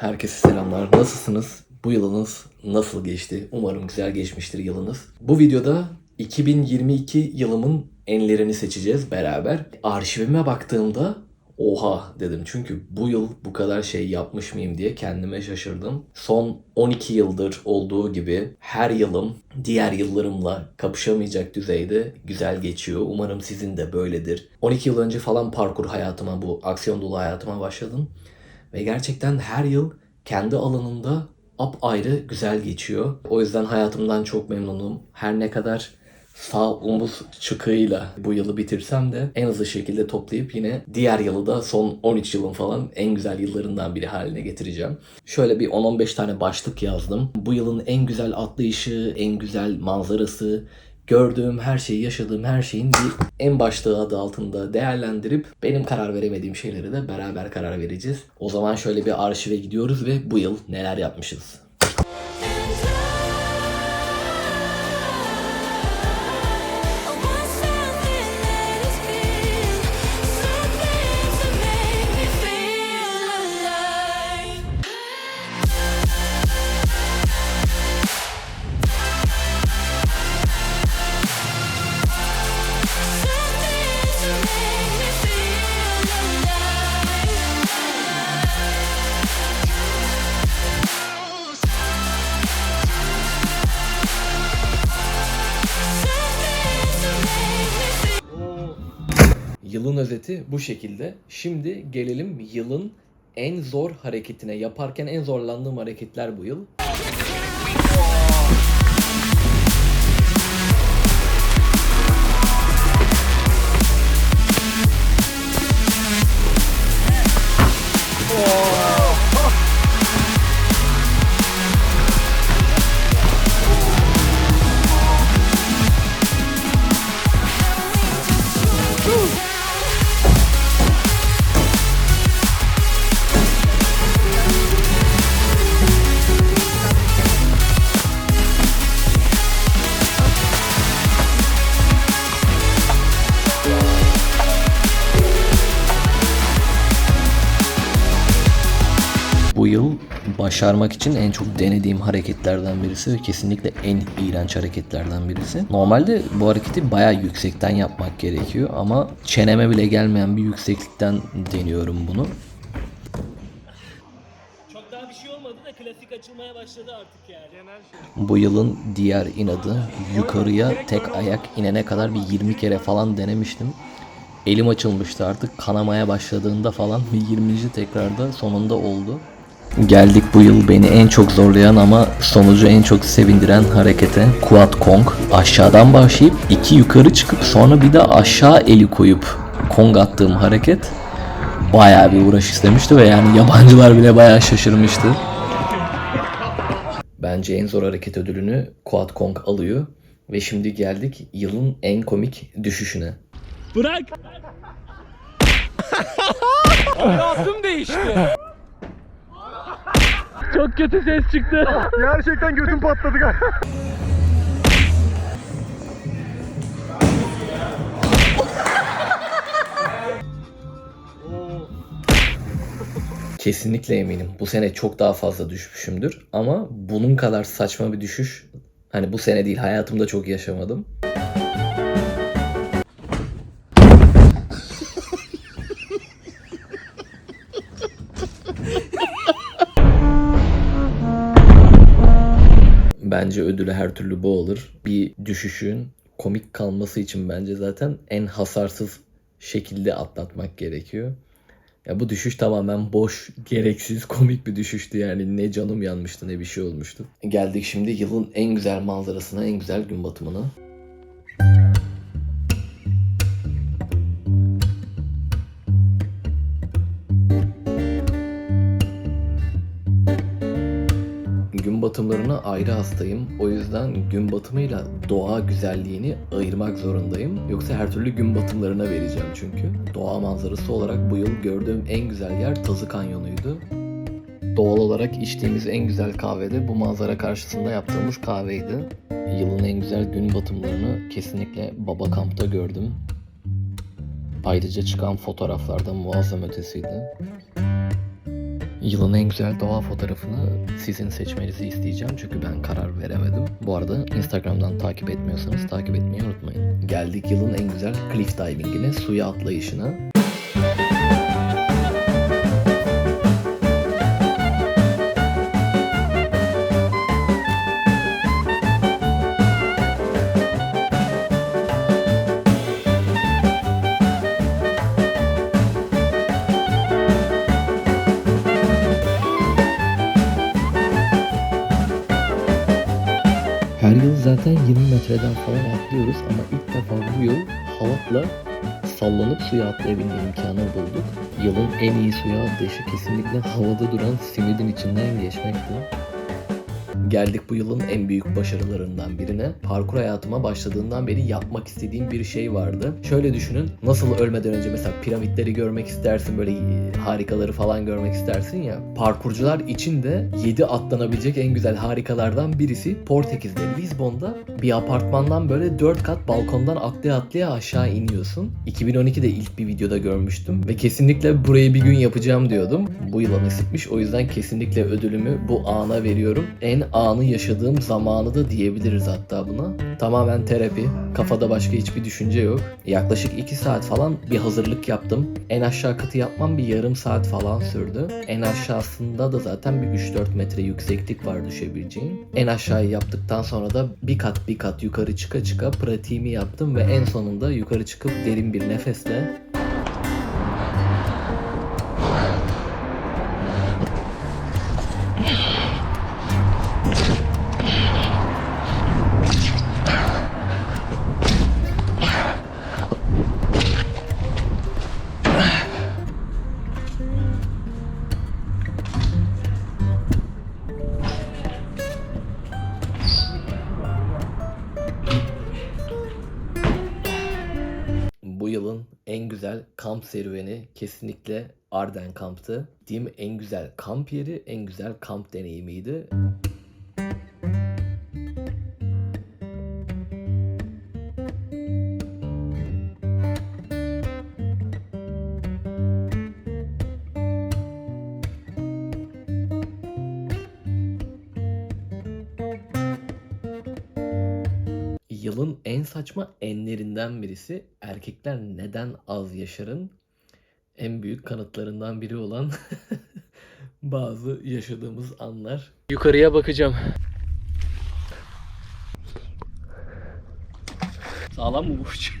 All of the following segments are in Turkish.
Herkese selamlar. Nasılsınız? Bu yılınız nasıl geçti? Umarım güzel geçmiştir yılınız. Bu videoda 2022 yılımın enlerini seçeceğiz beraber. Arşivime baktığımda oha dedim. Çünkü bu yıl bu kadar şey yapmış mıyım diye kendime şaşırdım. Son 12 yıldır olduğu gibi her yılım diğer yıllarımla kapışamayacak düzeyde güzel geçiyor. Umarım sizin de böyledir. 12 yıl önce falan parkur hayatıma, bu aksiyon dolu hayatıma başladım. Ve gerçekten her yıl kendi alanında ayrı güzel geçiyor. O yüzden hayatımdan çok memnunum. Her ne kadar sağ omuz çıkığıyla bu yılı bitirsem de en hızlı şekilde toplayıp yine diğer yılı da son 13 yılın falan en güzel yıllarından biri haline getireceğim. Şöyle bir 10-15 tane başlık yazdım. Bu yılın en güzel atlayışı, en güzel manzarası, gördüğüm her şeyi, yaşadığım her şeyin bir en başlığı adı altında değerlendirip benim karar veremediğim şeyleri de beraber karar vereceğiz. O zaman şöyle bir arşive gidiyoruz ve bu yıl neler yapmışız. Özeti bu şekilde. Şimdi gelelim yılın en zor hareketine. Yaparken en zorlandığım hareketler bu yıl. Yıl başarmak için en çok denediğim hareketlerden birisi ve kesinlikle en iğrenç hareketlerden birisi. Normalde bu hareketi bayağı yüksekten yapmak gerekiyor ama çeneme bile gelmeyen bir yükseklikten deniyorum bunu. Çok daha bir şey olmadı da klasik açılmaya başladı artık yani. Bu yılın diğer inadı yukarıya tek ayak inene kadar bir 20 kere falan denemiştim. Elim açılmıştı artık kanamaya başladığında falan bir 20. tekrarda sonunda oldu. Geldik bu yıl beni en çok zorlayan ama sonucu en çok sevindiren harekete Quad Kong. Aşağıdan başlayıp iki yukarı çıkıp sonra bir de aşağı eli koyup Kong attığım hareket bayağı bir uğraş istemişti ve yani yabancılar bile bayağı şaşırmıştı. Bence en zor hareket ödülünü Quad Kong alıyor. Ve şimdi geldik yılın en komik düşüşüne. Bırak! Hayatım değişti. Çok kötü ses çıktı. Gerçekten götüm patladı galiba. Kesinlikle eminim. Bu sene çok daha fazla düşmüşümdür. Ama bunun kadar saçma bir düşüş hani bu sene değil hayatımda çok yaşamadım. Ödülü her türlü bu olur. Bir düşüşün komik kalması için bence zaten en hasarsız şekilde atlatmak gerekiyor. Ya bu düşüş tamamen boş, gereksiz, komik bir düşüştü yani. Ne canım yanmıştı ne bir şey olmuştu. Geldik şimdi yılın en güzel manzarasına, en güzel gün batımına. Gün batımlarına ayrı hastayım. O yüzden gün batımıyla doğa güzelliğini ayırmak zorundayım. Yoksa her türlü gün batımlarına vereceğim çünkü. Doğa manzarası olarak bu yıl gördüğüm en güzel yer Tazı Kanyonu'ydu. Doğal olarak içtiğimiz en güzel kahve de bu manzara karşısında yaptığımız kahveydi. Yılın en güzel gün batımlarını kesinlikle Baba Kamp'ta gördüm. Ayrıca çıkan fotoğraflarda muazzam ötesiydi. Yılın en güzel doğa fotoğrafını sizin seçmenizi isteyeceğim çünkü ben karar veremedim. Bu arada Instagram'dan takip etmiyorsanız takip etmeyi unutmayın. Geldik yılın en güzel cliff diving'ine, suya atlayışına. Her yıl zaten 20 metreden falan atlıyoruz ama ilk defa bu yıl halatla sallanıp suya atlayabilme imkanı bulduk. Yılın en iyi suya atlayışı kesinlikle havada duran simidin içinden geçmekti. Geldik bu yılın en büyük başarılarından birine. Parkur hayatıma başladığından beri yapmak istediğim bir şey vardı. Şöyle düşünün. Nasıl ölmeden önce mesela piramitleri görmek istersin, böyle e, harikaları falan görmek istersin ya. Parkurcular için de 7 atlanabilecek en güzel harikalardan birisi Portekiz'de, Lizbon'da bir apartmandan böyle 4 kat balkondan atlaya atlaya aşağı iniyorsun. 2012'de ilk bir videoda görmüştüm ve kesinlikle burayı bir gün yapacağım diyordum. Bu yıla nasipmiş o yüzden kesinlikle ödülümü bu ana veriyorum. En anı yaşadığım zamanı da diyebiliriz hatta buna. Tamamen terapi. Kafada başka hiçbir düşünce yok. Yaklaşık 2 saat falan bir hazırlık yaptım. En aşağı katı yapmam bir yarım saat falan sürdü. En aşağısında da zaten bir 3-4 metre yükseklik var düşebileceğin. En aşağıyı yaptıktan sonra da bir kat bir kat yukarı çıka çıka pratiğimi yaptım ve en sonunda yukarı çıkıp derin bir nefesle kamp serüveni kesinlikle Arden kamptı. Gittiğim en güzel kamp yeri, en güzel kamp deneyimiydi. Yılın en saçma enlerinden birisi erkekler neden az yaşarın en büyük kanıtlarından biri olan bazı yaşadığımız anlar. Yukarıya bakacağım. Sağlam mı bu uç?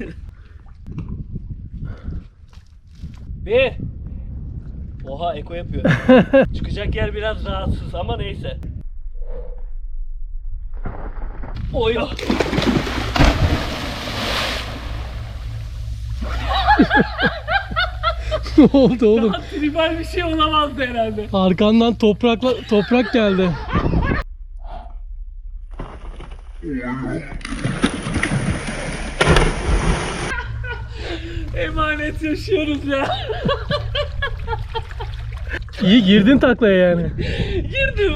Bir. Oha eko yapıyor. Çıkacak yer biraz rahatsız ama neyse. Oy. ne oldu oğlum? Daha tribal bir şey olamazdı herhalde. Arkandan toprakla toprak geldi. Emanet yaşıyoruz ya. İyi girdin taklaya yani. Girdim.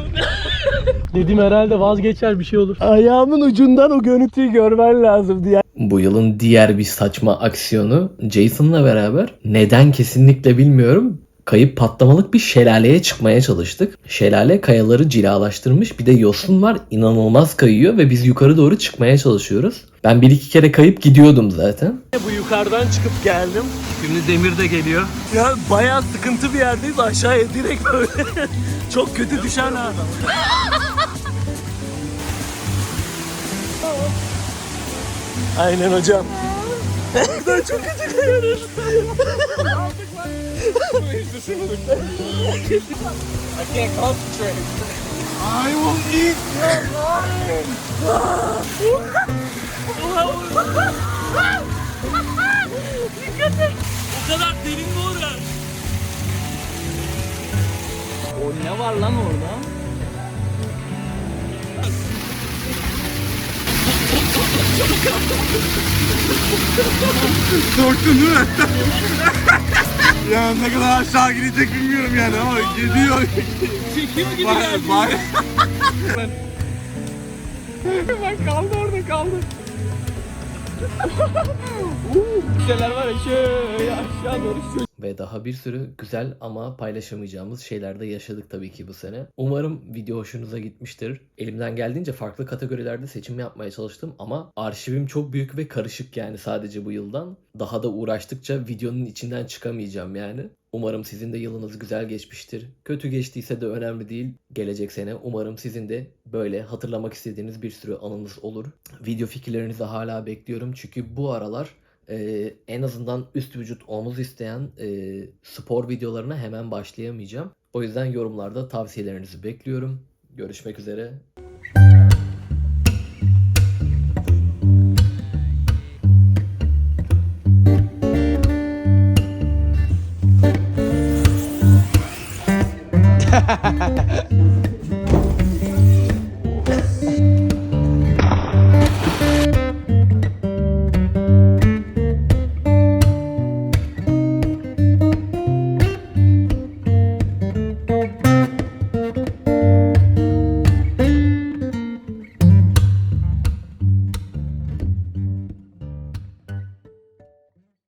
Dedim herhalde vazgeçer bir şey olur. Ayağımın ucundan o görüntüyü görmen lazımdı ya. Bu yılın diğer bir saçma aksiyonu Jason'la beraber neden kesinlikle bilmiyorum kayıp patlamalık bir şelaleye çıkmaya çalıştık. Şelale kayaları cilalaştırmış bir de yosun var inanılmaz kayıyor ve biz yukarı doğru çıkmaya çalışıyoruz. Ben bir iki kere kayıp gidiyordum zaten. Bu yukarıdan çıkıp geldim. Şimdi Demir de geliyor. Ya bayağı sıkıntı bir yerdeyiz. Aşağıya direkt böyle. Çok kötü düşen ha. Aynen hocam. Buradan çok kötü kayıyoruz. I can't concentrate. I will eat Dikkat et. O kadar derin mi orası? O ne var lan orada? Korktun değil mi? ya ne kadar aşağı gidecek bilmiyorum yani ama gidiyor. Çekiyor gibi Bak, geldi. bak. Ben kaldı orada kaldı. Şeyler var ya şöyle aşağı doğru şöyle. Ve daha bir sürü güzel ama paylaşamayacağımız şeyler de yaşadık tabii ki bu sene. Umarım video hoşunuza gitmiştir. Elimden geldiğince farklı kategorilerde seçim yapmaya çalıştım ama arşivim çok büyük ve karışık yani sadece bu yıldan. Daha da uğraştıkça videonun içinden çıkamayacağım yani. Umarım sizin de yılınız güzel geçmiştir. Kötü geçtiyse de önemli değil. Gelecek sene umarım sizin de böyle hatırlamak istediğiniz bir sürü anınız olur. Video fikirlerinizi hala bekliyorum çünkü bu aralar e, en azından üst vücut omuz isteyen e, spor videolarına hemen başlayamayacağım. O yüzden yorumlarda tavsiyelerinizi bekliyorum. Görüşmek üzere.